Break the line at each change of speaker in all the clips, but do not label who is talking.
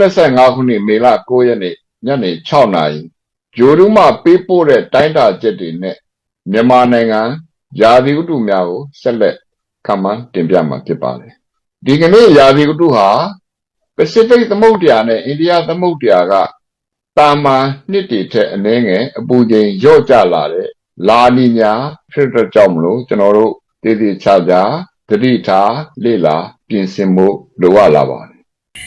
2025ခုနှစ်မေလ9ရက်နေ့ညနေ6နာရီဂျိုဒူးမှပေးပို့တဲ့တိုင်းတာချက်တွေနဲ့မြန်မာနိုင်ငံယာသီဥတုများကိုဆက်လက်ခန့်မှန်းတင်ပြမှာဖြစ်ပါတယ်။ဒီကနေ့ယာသီဥတုဟာပစိဖိတ်သမုဒ္ဒရာနဲ့အိန္ဒိယသမုဒ္ဒရာကတာမန်နှစ်တွေထက်အနည်းငယ်အပူချိန်လျော့ကျလာတဲ့လာနီညာဖြစ်တဲ့ကြောင့်မလို့ကျွန်တော်တို့တည်တည်ချာချာသတိထားလေ့လာပြင်ဆင်ဖို့လိုအပ်လာပါတယ်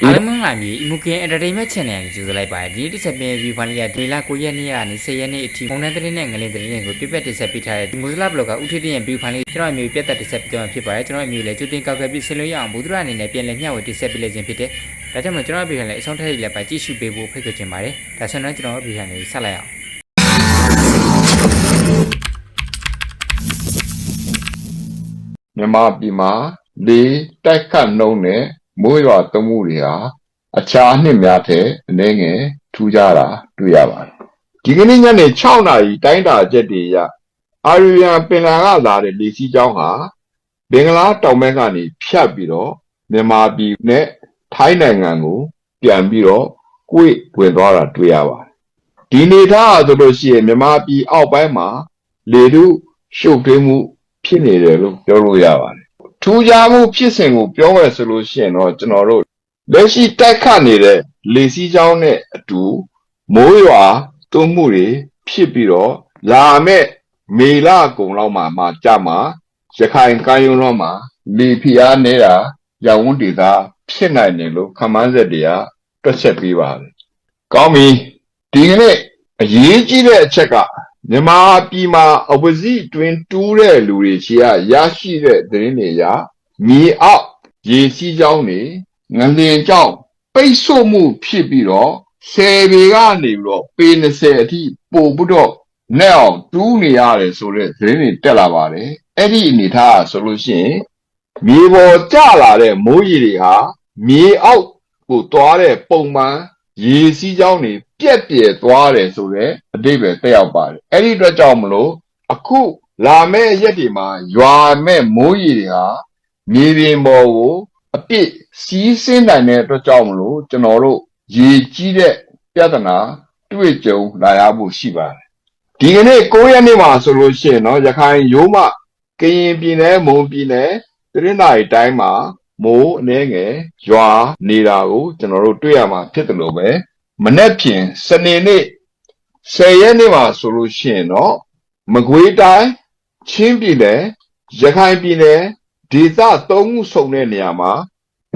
အားလုံးမင်္ဂလာမြေ Imukin Entertainment Channel ကိုကြိုဆိုလိုက်ပါတယ်ဒီတစ်ဆက်ပြင် view ဖိုင်လေးကဒေလာ9ရက်နေ့ကနေ10ရက်နေ့အထိပုံနှံသတင်းနဲ့ငလင်သတင်းတွေကိုပြပြတင်ဆက်ပေးထားတဲ့ဒီမူဇလာဘလော့ကဥထိတိယ view ဖိုင်လေးကျွန်တော်အမျိုးပြတ်သက်တင်ဆက်ပေးသွားမှာဖြစ်ပါတယ်ကျွန်တော်အမျိုးလည်းကျူတင်ကောက်ကပြီးဆင်လို့ရအောင်ဘုဒ္ဓရအနေနဲ့ပြန်လည်မျှဝေတင်ဆက်ပေးလိုက်ခြင်းဖြစ်တဲ့ဒါကြောင့်မလို့ကျွန်တော်အပြင်လည်းအဆုံးထက်လည်းပဲကြည့်ရှုပေးဖို့ဖိတ်ခေါ်ချင်ပါတယ်ဒါဆိုတော့ကျွန်တော်အပြင်လည်းဆက်လိုက်အောင်
မြန်မာပြည်မှာလေတိုက်ခတ်နှုံးနဲ့ မိုးရွာသွန်းမှုတွေဟာအခြားနှစ်များထက်အနည်းငယ်ထူးခြားတာတွေ့ရပါတယ်။ဒီကနေ့ညနေ6နာရီတိုင်းတာချက်တွေအရအာရီယံပင်လယ်ကလာတဲ့လေစီးကြောင်းဟာဘင်္ဂလားတောင်ဘက်ကနေဖြတ်ပြီးတော့မြန်မာပြည်နဲ့ထိုင်းနိုင်ငံကို ပြန်ပြီးတော့ကွေ့ဝင်သွားတာတွေ့ရပါတယ်။ဒီနေသားဟာဆိုလို့ရှိရင်မြန်မာပြည်အောက်ပိုင်းမှာလေထုရှုပ်ထွေးမှုဖြစ်နေတယ်လို့ပြောလို့ရပါတယ်။ ထူးခြားမှုဖြစ်စဉ်ကိုပြောမယ်ဆိုလို့ရှိရင်တော့ကျွန်တော်တို့လက်ရှိတိုက်ခတ်နေတဲ့လေစီးကြောင်းနဲ့အတူမိုးရွာသွန်းမှုတွေဖြစ်ပြီးတော့လာမဲ့မေလကုံလောက်မှာမှကြမှာရခိုင်ကမ်းရိုးတော်မှာလေဖိအားနေတာရောင်ဝန်းဒေသဖြစ်နိုင်တယ်လို့ခန့်မှန်းချက်တွေကတွက်ချက်ပေးပါတယ်။ကောင်းပြီဒီကနေ့အရေးကြီးတဲ့အချက်က မြန်မာပြည်မှာအဝစီတွင်တူးတဲ့လူတွေရှိရရရှိတဲ့သတင်းတွေရမြေအောက်ရေစီးကြောင်းတွေငလင်ကြောင်းပိတ်ဆို့မှုဖြစ်ပြီးတော့ဆယ်ပေကနေပြီးတော့ပေ20အထိပို့ပြီးတော့နဲ့အောင်တူးနေရတယ်ဆိုတဲ့သတင်းတွေတက်လာပါတယ်အဲ့ဒီအနေထားဆိုလို့ရှိရင်မြေပေါ်ကျလာတဲ့မိုးရေတွေဟာမြေအောက်ကိုသွားတဲ့ပုံမှန်ရေစီးကြောင်းတွေ ပြက်ပြဲသွားတယ်ဆိုတဲ့အတိတ်ပဲတက်ရောက်ပါတယ်အဲ့ဒီအတွက်ကြောင့်မလို့အခုလာမယ့်ရက်တွေမှာရွာမဲ့မိုးရေတွေဟာမြေပြင်ပေါ်ကိုအပြစ်စီးဆင်းနိုင်တဲ့အတွက်ကြောင့်မလို့ကျွန်တော်တို့ရေကြီးတဲ့ပြဿနာတွေ့ကြုံလာရဖို့ရှိပါတယ်ဒီကနေ့9ရက်နေ့မှာဆိုလို့ရှိရင်เนาะရခိုင်ရိုးမကရင်ပြည်နယ်မွန်ပြည်နယ်တရင်းနိုင်တိုင်းမှာမိုးအနှဲငယ်ရွာနေတာကိုကျွန်တော်တို့တွေ့ရမှာဖြစ်တယ်လို့ပဲ မနေ့ဖြန်စနေနေ့10ရက်နေ့မှာဆိုလို့ရှိရင်တော့မကွေးတိုင်းချင်းပြည်နယ်ရခိုင်ပြည်နယ်ဒေသသုံးခုစုံတဲ့နေရာမှာ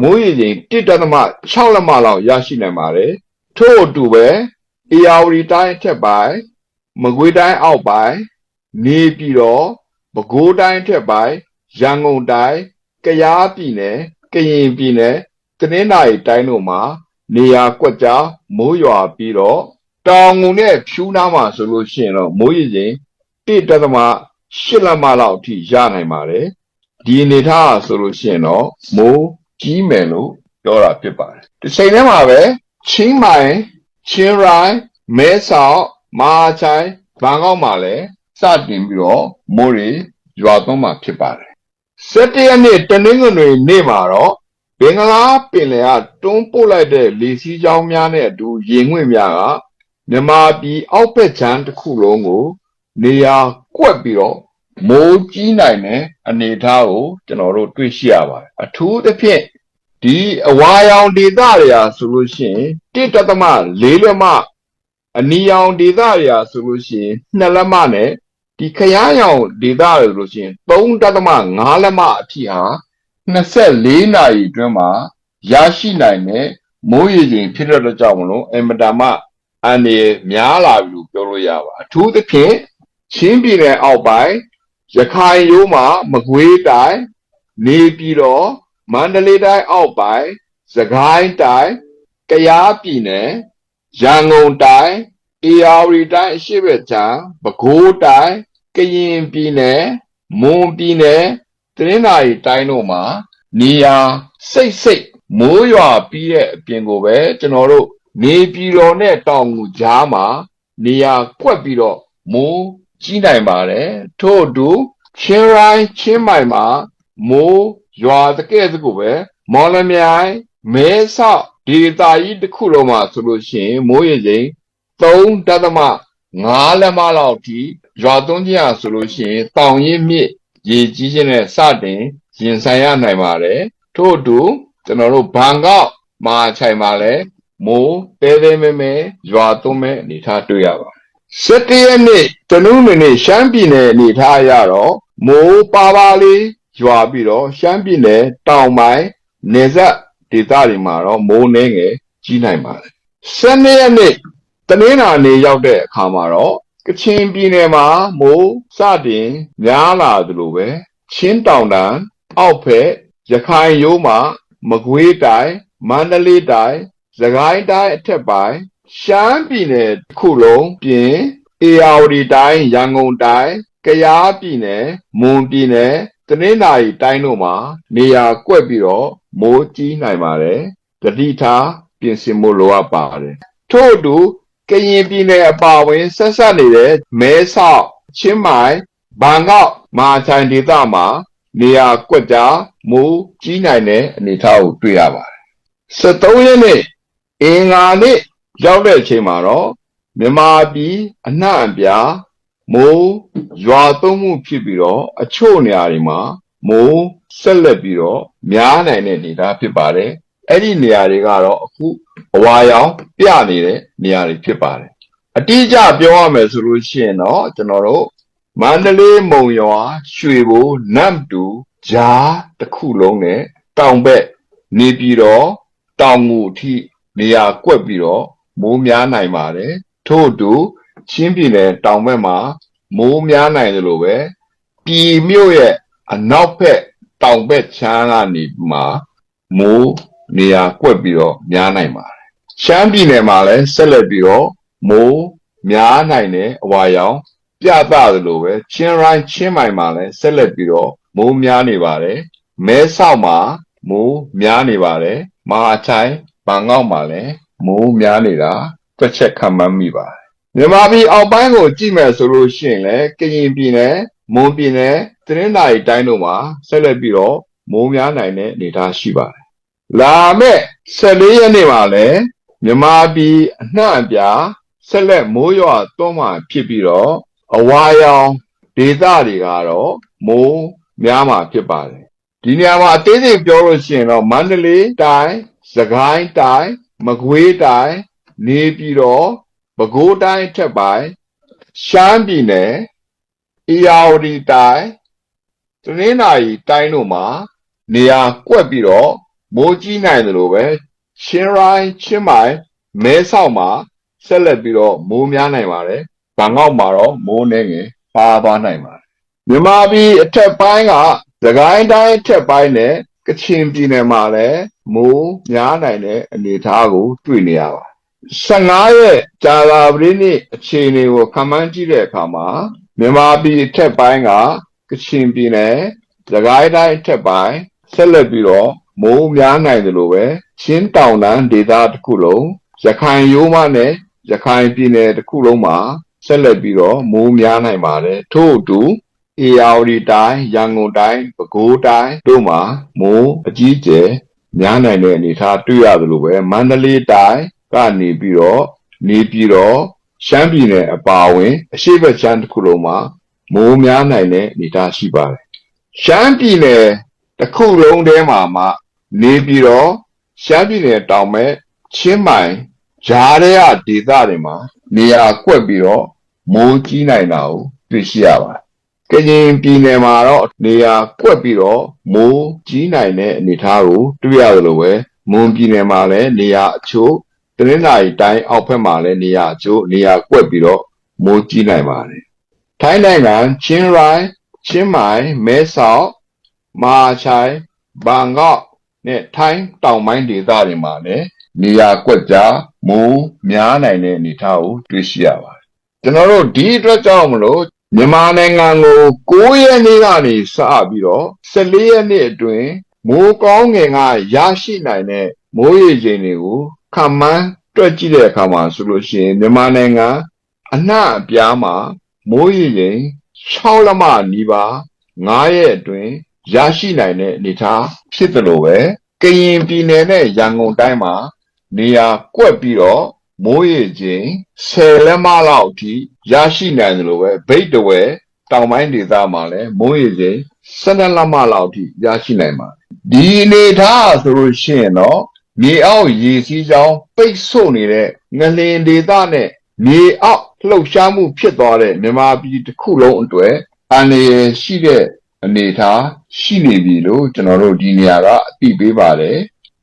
မိုးရေချိန်1.6လက်မလောက်ရရှိနိုင်ပါတယ်ထို့အတူပဲအေယာဝတီတိုင်းအထက်ပိုင်းမကွေးတိုင်းအောက်ပိုင်းနေပြည်တော်ပဲခူးတိုင်းအထက်ပိုင်းရန်ကုန်တိုင်းကယားပြည်နယ်ကရင်ပြည်နယ်တနင်္သာရီတိုင်းတို့မှာ နေရာကွက်ကြားမိုးရွာပြီးတော့တောင်ငုံနဲ့ဖြူးနားမှာဆိုလို့ရှိရင်တော့မိုးရေချိန်1.8လက်မလောက်အထိရနိုင်ပါတယ်ဒီအနေထားဟာဆိုလို့ရှိရင်တော့မိုးကြီးမယ်လို့ပြောတာဖြစ်ပါတယ်ဒီချိန်ထဲမှာပဲချင်းမိုင်ချင်းရိုင်းမဲဆောက်မဟာချိုင်ဘန်ကောက်မှာလည်းစတင်ပြီးတော့မိုးတွေရွာသွန်းမှာဖြစ်ပါတယ်17ရက်နေ့တနင်္ဂနွေနေ့မှာတော့ ဘင်္ဂလားပင်လယ်ကတွန်းပို့လိုက်တဲ့လေစီးကြောင်းများနဲ့အတူရေငွေ့များကမြန်မာပြည်အောက်ဘက်ခြမ်းတစ်ခုလုံးကို နေရာကွက်ပြီးတော့မိုးကြီးနိုင်တဲ့အနေအထားကိုကျွန်တော်တို့တွေ့ရှိရပါတယ်အထူးသဖြင့်ဒီအဝါရောင်ဒေသတွေဟာဆိုလို့ရှိရင်1.4လက်မအနီရောင်ဒေသတွေဟာဆိုလို့ရှိရင်2လက်မနဲ့ဒီခရမ်းရောင်ဒေသတွေဆိုလို့ရှိရင်3.5လက်မအထိဟာ 24နာရီအတွင်းမှာရရှိနိုင်တဲ့မိုးရေချိန်ဖြစ်တဲ့အတွက်ကြောင့်မလို့အင်မတန်မှအန္တရာယ်များလာပြီလို့ပြောလို့ရပါအထူးသဖြင့်ချင်းပြည်နယ်အောက်ပိုင်းရခိုင်ရိုးမှာမကွေးတိုင်းနေပြည်တော်မန္တလေးတိုင်းအောက်ပိုင်းစကိုင်းတိုင်းကယားပြည်နယ်ရန်ကုန်တိုင်းအေရဝတီတိုင်းအရှိဘက်ခြမ်းပဲခူးတိုင်းကရင်ပြည်နယ်မွန်ပြည်နယ် တနင်္သာရီတိုင်းတို့မှာနေရာစိတ်စိတ်မိုးရွာပြီးတဲ့အပြင်ကိုပဲကျွန်တော်တို့နေပြည်တော်နဲ့တောင်ငူကြားမှာနေရာကွက်ပြီးတော့မိုးကြီးနိုင်ပါတယ်ထို့အတူချင်းရိုင်းချင်းမိုင်မှာမိုးရွာတကဲ့သို့ကိုပဲမော်လမြိုင်မဲဆောက်ဒေတာကြီးတစ်ခုလုံးမှာဆိုလို့ရှိရင်မိုးရေချိန်3ဒသမ5လက်မလောက်ထိရွာသွန်းခြင်းရဆိုလို့ရှိရင်တောင်ရင်မြစ် ရေကြီးခြင်းနဲ့စတင်ရင်ဆိုင်ရနိုင်ပါတယ်ထို့အတူကျွန်တော်တို့ဘန်ကောက်မဟာချိုင်မှာလည်းမိုးတဲတဲမဲမဲရွာသွန်းမဲ့အနေထားတွေ့ရပါတယ်17ရက်နေ့တနင်္ဂနွေနေ့ရှမ်းပြည်နယ်အနေထားအရတော့မိုးပါပါလေးရွာပြီးတော့ရှမ်းပြည်နယ်တောင်ပိုင်းနေဆက်ဒေသတွေမှာတော့မိုးနှင်းငယ်ကြီးနိုင်ပါတယ်12ရက်နေ့တနင်္လာနေ့ရောက်တဲ့အခါမှာတော့ ကချင်ပြည်နယ်မှာမိုးစတင်များလာသလိုပဲချင်းတောင်တန်းအောက်ဖက်ရခိုင်ရိုးမှာမကွေးတိုင်းမန္တလေးတိုင်းစကိုင်းတိုင်းအထက်ပိုင်းရှမ်းပြည်နယ်တစ်ခုလုံးပြင်အေရဝတီတိုင်းရန်ကုန်တိုင်းကယားပြည်နယ်မွန်ပြည်နယ်တနင်္သာရီတိုင်းတို့မှာနေရာကွက်ပြီးတော့မိုးကြီးနိုင်ပါတယ်တတိထားပြင်ဆင်မှုလိုအပ်ပါတယ်ထို့အတူ ကရင်ပြည်နယ်အပါအဝင်ဆက်ဆက်နေတဲ့မဲဆောက်ချင်းမိုင်ဘန်ကောက်မဟာချိုင်ဒေသမှာနေရာကွက်ကြားမိုးကြီးနိုင်တဲ့အနေအထားကိုတွေ့ရပါတယ်73ရက်နေ့အင်္ဂါနေ့ရောက်တဲ့အချိန်မှာတော့မြန်မာပြည်အနှံ့အပြားမိုးရွာသွန်းမှုဖြစ်ပြီးတော့အချို့နေရာတွေမှာမိုးဆက်လက်ပြီးတော့များနိုင်တဲ့အနေအထားဖြစ်ပါတယ် အဲ့ဒီနေရာတွေကတော့အခုအဝါရောင်ပြနေတဲ့နေရာတွေဖြစ်ပါတယ်အတိအကျပြောရမယ်ဆိုလို့ရှိရင်တော့ကျွန်တော်တို့မန္တလေးမုံရွာရွှေဘိုနမ်တူဂျားတစ်ခုလုံးနဲ့တောင်ဘက်နေပြည်တော်တောင်ငူအထိနေရာကွက်ပြီးတော့မိုးများနိုင်ပါတယ်ထို့အတူချင်းပြည်နယ်တောင်ဘက်မှာမိုးများနိုင်တယ်လို့ပဲပြည်မြို့ရဲ့အနောက်ဘက်တောင်ဘက်ချမ်းကနေမှာမိုး နေရာကွက်ပြီးတော့များနိုင်ပါတယ်ရှမ်းပြည်နယ်မှာလည်းဆက်လက်ပြီးတော့မိုးများနိုင်တဲ့အဝါရောင်ပြသသလိုပဲချင်းရိုင်းချင်းမိုင်မှာလည်းဆက်လက်ပြီးတော့မိုးများနေပါတယ်မဲဆောက်မှာမိုးများနေပါတယ်မဟာချိုင်ဘန်ကောက်မှာလည်းမိုးများနေတာတွက်ချက်ခံမှန်းမိပါတယ်မြန်မာပြည်အောက်ပိုင်းကိုကြည့်မယ်ဆိုလို့ရှိရင်လည်းကရင်ပြည်နယ်မွန်ပြည်နယ်တနင်္သာရီတိုင်းတို့မှာဆက်လက်ပြီးတော့မိုးများနိုင်တဲ့အနေအထားရှိပါတယ် လာမယ့်14ရက်နေ့မှာလည်းမြန်မာပြည်အနှံ့အပြားဆက်လက်မိုးရွာသွန်းမှဖြစ်ပြီးတော့အဝါရောင်ဒေသတွေကတော့မိုးများမှာဖြစ်ပါတယ်ဒီနေရာမှာအသေးစိတ်ပြောလို့ရှိရင်တော့မန္တလေးတိုင်းစကိုင်းတိုင်းမကွေးတိုင်းနေပြည်တော်ပဲခူးတိုင်းထက်ပိုင်းရှမ်းပြည်နယ်အေရဝတီတိုင်းတနင်္သာရီတိုင်းတို့မှာနေရာကွက်ပြီးတော့ မိုးကြီးနိုင်တယ်လို့ပဲချင်းရိုင်းချင်းမိုင်မဲဆောက်မှာဆက်လက်ပြီးတော့မိုးများနိုင်ပါတယ်။ဘန်ကောက်မှာတော့မိုးနေငယ်ပါသွားနိုင်ပါတယ်။မြန်မာပြည်အထက်ပိုင်းကသခိုင်းတိုင်းအထက်ပိုင်းနဲ့ကချင်ပြည်နယ်မှာလည်းမိုးများနိုင်တဲ့အနေအထားကို တွေ့နေရပါတယ်15ရက်ကြာလာပရိနေ့အခြေအနေကိုခန့်မှန်းကြည့်တဲ့အခါမှာမြန်မာပြည်အထက်ပိုင်းကကချင်ပြည်နယ်၊သခိုင်းတိုင်းအထက်ပိုင်းဆက်လက်ပြီးတော့ မိုးများနိုင်တယ်လို့ပဲချင်းတောင်တန်းဒေသတစ်ခုလုံးရခိုင်ရိုးမနဲ့ရခိုင်ပြည်နယ်တစ်ခုလုံးမှာဆက်လက်ပြီးတော့မိုးများနိုင်ပါတယ်ထို့အတူအေရဝတီတိုင်းရန်ကုန်တိုင်းပဲခူးတိုင်းတို့မှာမိုးအကြီးကျယ်များနိုင်တဲ့အနေအထားတွေ့ရတယ်လို့ပဲမန္တလေးတိုင်းကနေပြီးတော့နေပြည်တော်ရှမ်းပြည်နယ်အပါအဝင်အရှိတ်ဘက်ရှမ်းတစ်ခုလုံးမှာမိုးများနိုင်တဲ့အနေအထားရှိပါတယ်ရှမ်းပြည်နယ်တစ်ခုလုံးထဲမှာမှ နေပြည်တော်ရှမ်းပြည်နယ်တောင်မဲ့ချင်းမိုင်ဂျားတဲ့ဒေသတွေမှာနေရာကွက်ပြီးတော့မိုးကြီးနိုင်တာကိုတွေ့ရှိရပါတယ်ကရင်ပြည်နယ်မှာတော့နေရာကွက်ပြီးတော့မိုးကြီးနိုင်တဲ့အနေအထားကိုတွေ့ရတယ်လို့ပဲမွန်ပြည်နယ်မှာလည်းနေရာအချို့တနင်္လာရီတိုင်းအောက်ဘက်မှာလည်းနေရာအချို့နေရာကွက်ပြီးတော့မိုးကြီးနိုင်ပါတယ်ထိုင်းနိုင်ငံချင်းရိုင်းချင်းမိုင်မဲဆောက်မဟာချိုင်ဘန်ကောက် နဲ့ထိုင်းတောင်ပိုင်းဒေသတွေမှာလည်းနေရာကွက်ကြားမိုးများနိုင်တဲ့အနေအထားကိုတွေ့ရှိရပါတယ်ကျွန်တော်တို့ဒီအတွက်ကြောင့်မလို့မြန်မာနိုင်ငံကို9ရက်နေ့ကနေစပြီးတော့14ရက်နေ့အတွင်းမိုးကောင်းငင်ကရရှိနိုင်တဲ့မိုးရေချိန်တွေကိုခန့်မှန်းတွက်ကြည့်တဲ့အခါမှာဆိုလို့ရှိရင်မြန်မာနိုင်ငံအနှံ့အပြားမှာမိုးရေချိန်6လက်မနီးပါး9ရက်အတွင်း ရရှိနိုင်တဲ့အနေအထားဖြစ်တယ်လို့ပဲကရင်ပြည်နယ်နဲ့ရန်ကုန်တိုင်းမှာနေရာကွက်ပြီးတော့မိုးရေချိန်10လက်မလောက်အထိရရှိနိုင်တယ်လို့ပဲဗိတ်တဝဲတောင်ပိုင်းဒေသမှာလည်းမိုးရေချိန်12လက်မလောက်အထိရရှိနိုင်ပါတယ်ဒီအနေထားဆိုလို့ရှိရင်တော့မြေအောက်ရေစီးကြောင်းပိတ်ဆို့နေတဲ့ငလင်ဒေသနဲ့မြေအောက်လှုပ်ရှားမှုဖြစ်သွားတဲ့မြန်မာပြည်တစ်ခုလုံးအတွက်အန္တရာယ်ရှိတဲ့ အနေအထားရှိနေပြီလို့ကျွန်တော်တို့ဒီနေရာကအသိပေးပါတယ်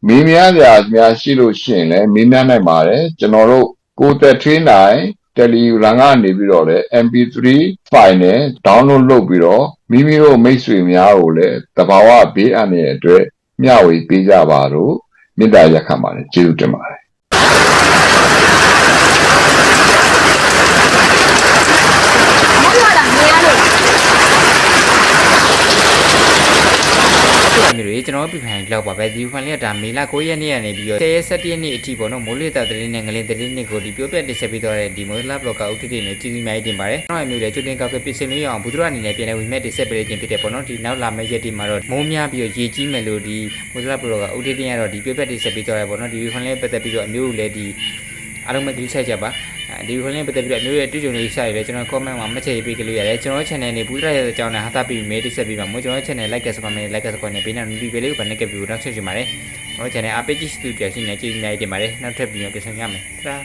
မင်းများကြများရှိလို့ရှိရင်လည်းမင်းများနိုင်ပါတယ်ကျွန်တော်တို့ကိုယ်သက်ထွေးနိုင်တယ်လီရန်ကနေပြီးတော့လည်း MP3 file နဲ့ download လုပ်ပြီးတော့မိမိတို့မိတ်ဆွေများကိုလည်းတဘာဝဘေးအန္တရာယ်အတွက်မျှဝေပေးကြပါတော့မေတ္တာရက်ခံပါတယ်ကျေးဇူးတင်ပါတယ်
မဟုတ်လားနေရလို့
ခုလိုမျိုးတွေကျွန်တော်ပြဖိုင်လောက်ပါပဲဒီဖိုင်လေးကဒါမေလ9ရက်နေ့ကနေပြီးတော့10ရက်17ရက်နေ့အထိပေါ့နော်မိုးလေတာသတင်းနဲ့ငလင်သတင်းတွေကိုဒီပြောပြတင်ဆက်ပေးတော့တဲ့ဒီမိုးလာဘလော့ကဥတီတွေနဲ့ကြည့်ပြီးမှတင်ပါတယ်ကျွန်တော်အမျိုးတွေကျွတင်ကောက်ကပြင်ဆင်လို့ရအောင်ဘုဒ္ဓရအနေနဲ့ပြန်လဲဝင်မဲ့တင်ဆက်ပေးခြင်းဖြစ်တယ်ပေါ့နော်ဒီနောက်လာမယ့်ရက်ဒီမှာတော့မိုးများပြီးတော့ရေကြီးမယ်လို့ဒီမိုးလာဘလော့ကဥတီတွေကတော့ဒီပြောပြတင်ဆက်ပေးတော့တယ်ပေါ့နော်ဒီဖိုင်လေးပတ်သက်ပြီးတော့အမျိုးလည်းဒီအားလုံးပဲဒီဆိုင်ကြပါ ဒီဖိုင်လေးပတ်သက်ပြီးတော့အမျိုးရဲ့တွေ့ကြုံလေးရှာရည်လဲကျွန်တော် comment မှာမှတ်ချက်ရေးပေးကလေးရတယ်ကျွန်တော် channel နေဘူးရရဲ့အကြောင်းနဲ့ဟာတာပြီးမေးတိဆက်ပြီးပါမို့ကျွန်တော် channel like ဆပ်မယ် like ဆပ်နဲ့ပေးနေဒီဗီလေးကိုဗနက်ကပြီးတော့နောက်ဆက်ချင်ပါတယ်ကျွန်တော် channel အပစ်ကြည့်စတူဒီယိုရှိနေကြည့်နေတင်ပါတယ်နောက်ထပ်ပြီးတော့ပြန်ဆောင်ရမယ်တာ